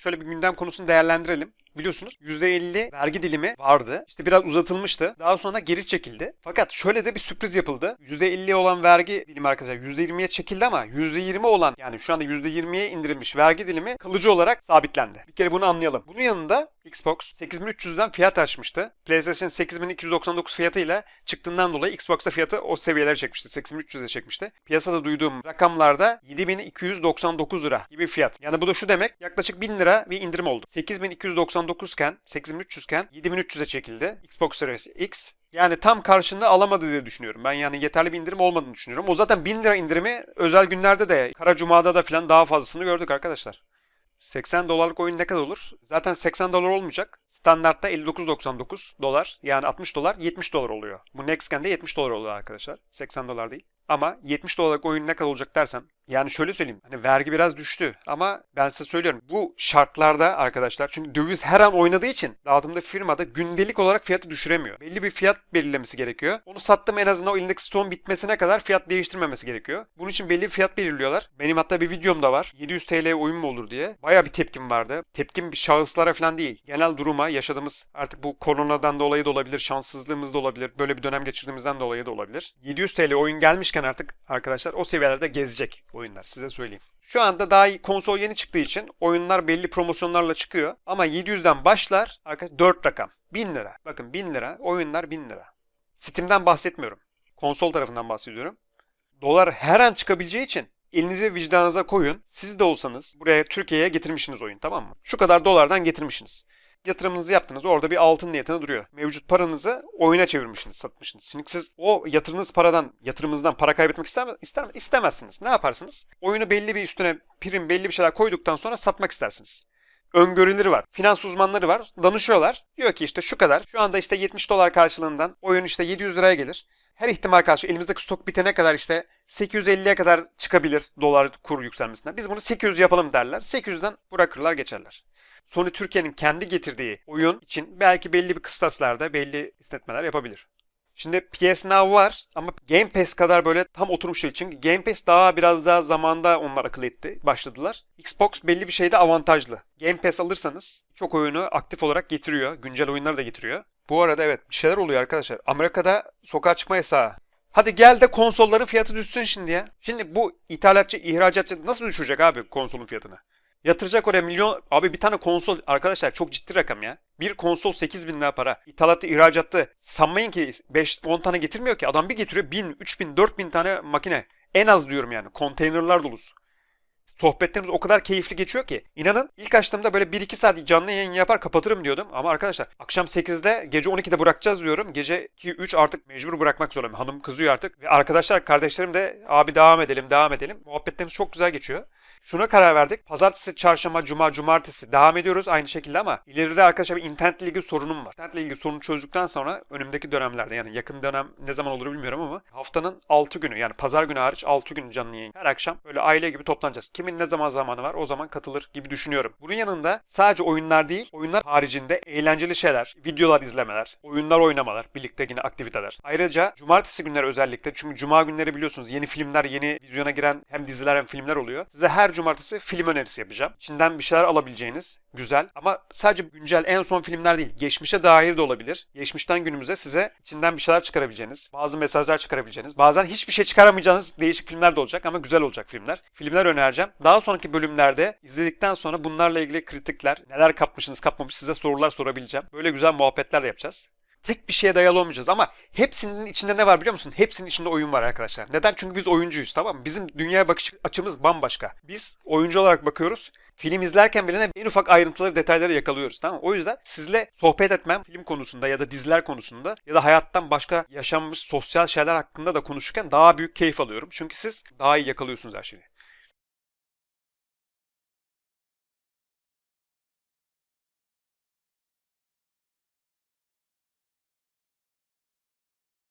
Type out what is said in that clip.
şöyle bir gündem konusunu değerlendirelim. Biliyorsunuz %50 vergi dilimi vardı. İşte biraz uzatılmıştı. Daha sonra geri çekildi. Fakat şöyle de bir sürpriz yapıldı. %50 olan vergi dilimi arkadaşlar %20'ye çekildi ama %20 olan yani şu anda %20'ye indirilmiş vergi dilimi kalıcı olarak sabitlendi. Bir kere bunu anlayalım. Bunun yanında Xbox 8300'den fiyat açmıştı. PlayStation 8299 fiyatıyla çıktığından dolayı Xbox'ta fiyatı o seviyelere çekmişti. 8300'e çekmişti. Piyasada duyduğum rakamlarda 7299 lira gibi fiyat. Yani bu da şu demek yaklaşık 1000 lira bir indirim oldu. 8299 iken 8300 iken 7300'e çekildi. Xbox Series X yani tam karşında alamadı diye düşünüyorum. Ben yani yeterli bir indirim olmadığını düşünüyorum. O zaten 1000 lira indirimi özel günlerde de Kara Cuma'da da falan daha fazlasını gördük arkadaşlar. 80 dolarlık oyun ne kadar olur? Zaten 80 dolar olmayacak. Standartta 59.99 dolar yani 60 dolar 70 dolar oluyor. Bu Next Gen'de 70 dolar oluyor arkadaşlar. 80 dolar değil. Ama 70 dolarlık oyun ne kadar olacak dersen yani şöyle söyleyeyim. Hani vergi biraz düştü ama ben size söylüyorum. Bu şartlarda arkadaşlar çünkü döviz her an oynadığı için dağıtımda firmada gündelik olarak fiyatı düşüremiyor. Belli bir fiyat belirlemesi gerekiyor. Onu sattım en azından o elindeki stoğun bitmesine kadar fiyat değiştirmemesi gerekiyor. Bunun için belli bir fiyat belirliyorlar. Benim hatta bir videom da var. 700 TL oyun mu olur diye. Baya bir tepkim vardı. Tepkim şahıslara falan değil. Genel duruma yaşadığımız artık bu koronadan dolayı da olabilir, şanssızlığımız da olabilir. Böyle bir dönem geçirdiğimizden dolayı da olabilir. 700 TL oyun gelmişken artık arkadaşlar o seviyelerde gezecek oyunlar size söyleyeyim. Şu anda daha konsol yeni çıktığı için oyunlar belli promosyonlarla çıkıyor. Ama 700'den başlar arkadaşlar 4 rakam. 1000 lira. Bakın 1000 lira oyunlar 1000 lira. Steam'den bahsetmiyorum. Konsol tarafından bahsediyorum. Dolar her an çıkabileceği için elinizi vicdanınıza koyun. Siz de olsanız buraya Türkiye'ye getirmişsiniz oyun tamam mı? Şu kadar dolardan getirmişsiniz. Yatırımınızı yaptınız. Orada bir altın niyetine duruyor. Mevcut paranızı oyuna çevirmişsiniz, satmışsınız. Şimdi siz o yatırdığınız paradan, yatırımınızdan para kaybetmek ister, mi- ister mi- istemezsiniz. Ne yaparsınız? Oyunu belli bir üstüne prim, belli bir şeyler koyduktan sonra satmak istersiniz. Öngörüleri var. Finans uzmanları var. Danışıyorlar. Diyor ki işte şu kadar. Şu anda işte 70 dolar karşılığından oyun işte 700 liraya gelir. Her ihtimal karşı elimizdeki stok bitene kadar işte 850'ye kadar çıkabilir dolar kur yükselmesinden. Biz bunu 800 yapalım derler. 800'den bırakırlar geçerler. Sony Türkiye'nin kendi getirdiği oyun için belki belli bir kıstaslarda belli istetmeler yapabilir. Şimdi PS Now var ama Game Pass kadar böyle tam oturmuş değil. Çünkü Game Pass daha biraz daha zamanda onlar akıl etti, başladılar. Xbox belli bir şeyde avantajlı. Game Pass alırsanız çok oyunu aktif olarak getiriyor. Güncel oyunları da getiriyor. Bu arada evet bir şeyler oluyor arkadaşlar. Amerika'da sokağa çıkma yasağı. Hadi gel de konsolların fiyatı düşsün şimdi ya. Şimdi bu ithalatçı, ihracatçı nasıl düşürecek abi konsolun fiyatını? Yatıracak oraya milyon... Abi bir tane konsol arkadaşlar çok ciddi rakam ya. Bir konsol 8 bin lira para. İthalatı, ihracatta sanmayın ki 5-10 tane getirmiyor ki. Adam bir getiriyor 1000, 3000, 4000 tane makine. En az diyorum yani. Konteynerlar dolusu. Sohbetlerimiz o kadar keyifli geçiyor ki. İnanın ilk açtığımda böyle 1-2 saat canlı yayın yapar kapatırım diyordum. Ama arkadaşlar akşam 8'de gece 12'de bırakacağız diyorum. Gece 2-3 artık mecbur bırakmak zorundayım. Hanım kızıyor artık. Ve arkadaşlar kardeşlerim de abi devam edelim devam edelim. Muhabbetlerimiz çok güzel geçiyor. Şuna karar verdik. Pazartesi, çarşamba, cuma, cumartesi devam ediyoruz aynı şekilde ama ileride arkadaşlar bir internetle ilgili sorunum var. İnternetle ilgili sorunu çözdükten sonra önümdeki dönemlerde yani yakın dönem ne zaman olur bilmiyorum ama haftanın 6 günü yani pazar günü hariç 6 gün canlı yayın. Her akşam böyle aile gibi toplanacağız. Kimin ne zaman zamanı var o zaman katılır gibi düşünüyorum. Bunun yanında sadece oyunlar değil, oyunlar haricinde eğlenceli şeyler, videolar izlemeler, oyunlar oynamalar, birlikte yine aktiviteler. Ayrıca cumartesi günleri özellikle çünkü cuma günleri biliyorsunuz yeni filmler, yeni vizyona giren hem diziler hem filmler oluyor. Size her cumartesi film önerisi yapacağım. İçinden bir şeyler alabileceğiniz güzel ama sadece güncel en son filmler değil, geçmişe dair de olabilir. Geçmişten günümüze size içinden bir şeyler çıkarabileceğiniz, bazı mesajlar çıkarabileceğiniz, bazen hiçbir şey çıkaramayacağınız değişik filmler de olacak ama güzel olacak filmler. Filmler önereceğim. Daha sonraki bölümlerde izledikten sonra bunlarla ilgili kritikler, neler kapmışsınız, kapmamış size sorular sorabileceğim. Böyle güzel muhabbetler de yapacağız. Tek bir şeye dayalı olmayacağız ama hepsinin içinde ne var biliyor musun? Hepsinin içinde oyun var arkadaşlar. Neden? Çünkü biz oyuncuyuz tamam mı? Bizim dünyaya bakış açımız bambaşka. Biz oyuncu olarak bakıyoruz. Film izlerken bile en ufak ayrıntıları, detayları yakalıyoruz tamam mı? O yüzden sizle sohbet etmem film konusunda ya da diziler konusunda ya da hayattan başka yaşanmış sosyal şeyler hakkında da konuşurken daha büyük keyif alıyorum. Çünkü siz daha iyi yakalıyorsunuz her şeyi.